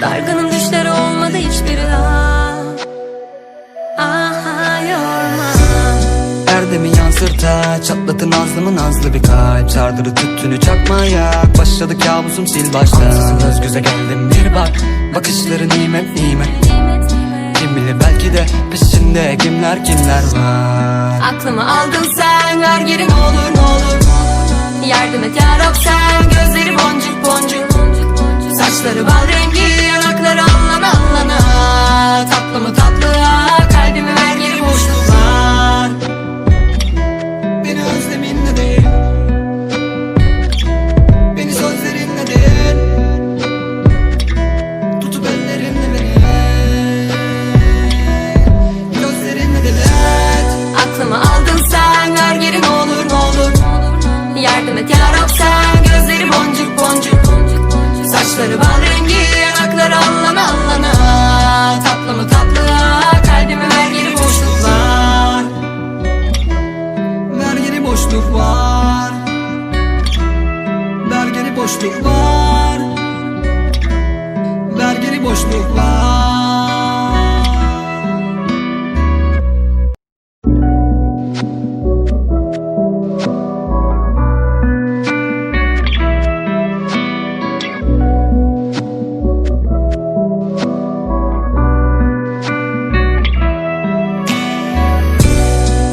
Dargınım düşleri olmadı hiçbiri ah. Aha yorma. Erdemi yansırta Çatlatın nazlımı nazlı bir kalp. Sardırı tüttünü çakmaya Başladı kabusum sil baştan Ansızın göz göze geldim bir bak Bakışları nimet nimet Kim bilir belki de peşinde kimler kimler var. Aklımı aldın sen ver geri ne olur ne olur. Yardım et yarab sen gözleri boncuk boncuk. Saçları bal Yardım et yarab sen gözleri boncuk boncuk. Saçları bal rengi yanakları allana allana. Tatlı mı tatlı kalbimi ver geri boşluk var Vergili boşluk var Vergili boşluk var Vergili boşluk var